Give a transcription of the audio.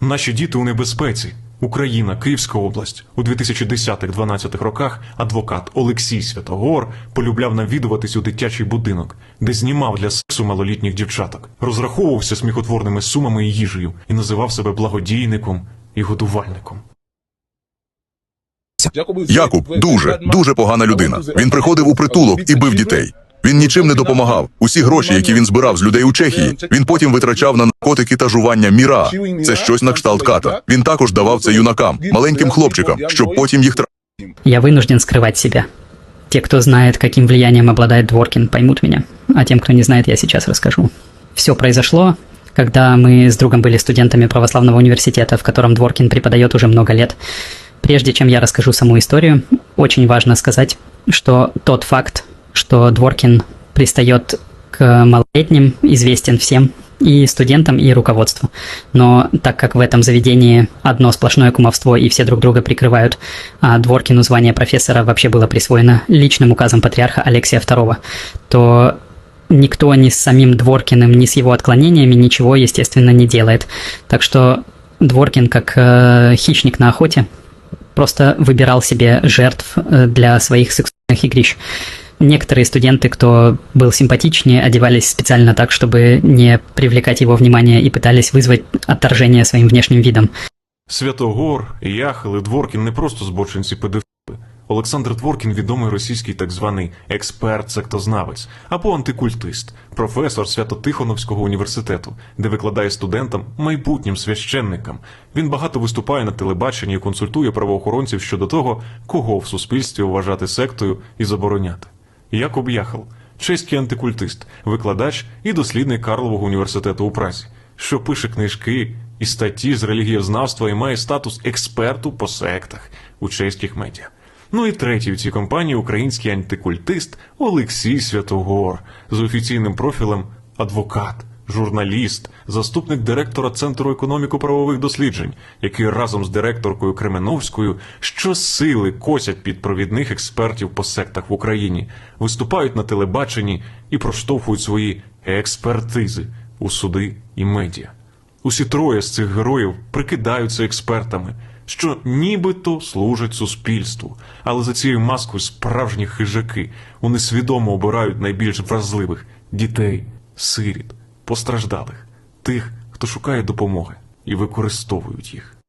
Наші діти у небезпеці. Україна, Київська область. У 2010-12 роках адвокат Олексій Святогор полюбляв навідуватись у дитячий будинок, де знімав для сексу малолітніх дівчаток, розраховувався сміхотворними сумами і їжею і називав себе благодійником і годувальником. Якуб дуже, дуже погана людина. Він приходив у притулок і бив дітей. Він нічим не допомагав. Усі гроші, які він збирав з людей у Чехії, він потім витрачав на наркотики та жування міра. Це щось на кшталт ката. Він також давав це юнакам, маленьким хлопчикам, щоб потім їх тра... Я вынужден скрывать себя. Те, кто знает, каким влиянием обладает Дворкин, поймут меня. А тем, кто не знает, я сейчас расскажу. Все произошло, когда мы с другом были студентами православного университета, в котором Дворкин преподает уже много лет. Прежде чем я расскажу саму историю, очень важно сказать, что тот факт, что Дворкин пристает к малолетним, известен всем, и студентам, и руководству. Но так как в этом заведении одно сплошное кумовство и все друг друга прикрывают, а Дворкину звание профессора вообще было присвоено личным указом патриарха Алексия II, то никто ни с самим Дворкиным, ни с его отклонениями ничего, естественно, не делает. Так что Дворкин, как э, хищник на охоте, просто выбирал себе жертв э, для своих сексуальных игрищ. Некоторые студенты, кто был симпатичнее, одевались специально так, чтобы не привлекать его внимание и пытались вызвать отторжение своим внешним видом. Святогор, Яхел і Дворкін не просто збочинці педофіли. Олександр Дворкін відомий російський так званий експерт-сектознавець або антикультист, професор Свято-Тихоновського університету, де викладає студентам майбутнім священникам. Він багато виступає на телебаченні і консультує правоохоронців щодо того, кого в суспільстві вважати сектою і забороняти. Якоб Яхал, чеський антикультист, викладач і дослідник Карлового університету у Празі, що пише книжки і статті з релігієзнавства і має статус експерту по сектах у чеських медіа. Ну і третій у цій компанії український антикультист Олексій Святогор з офіційним профілем адвокат, журналіст, заступник директора Центру економіко-правових досліджень, який разом з директоркою Кременовською щосили косять під провідних експертів по сектах в Україні, виступають на телебаченні і проштовхують свої експертизи у суди і медіа. Усі троє з цих героїв прикидаються експертами, що нібито служать суспільству, але за цією маскою справжні хижаки вони свідомо обирають найбільш вразливих дітей, сиріт, постраждалих, тих, хто шукає допомоги і використовують їх.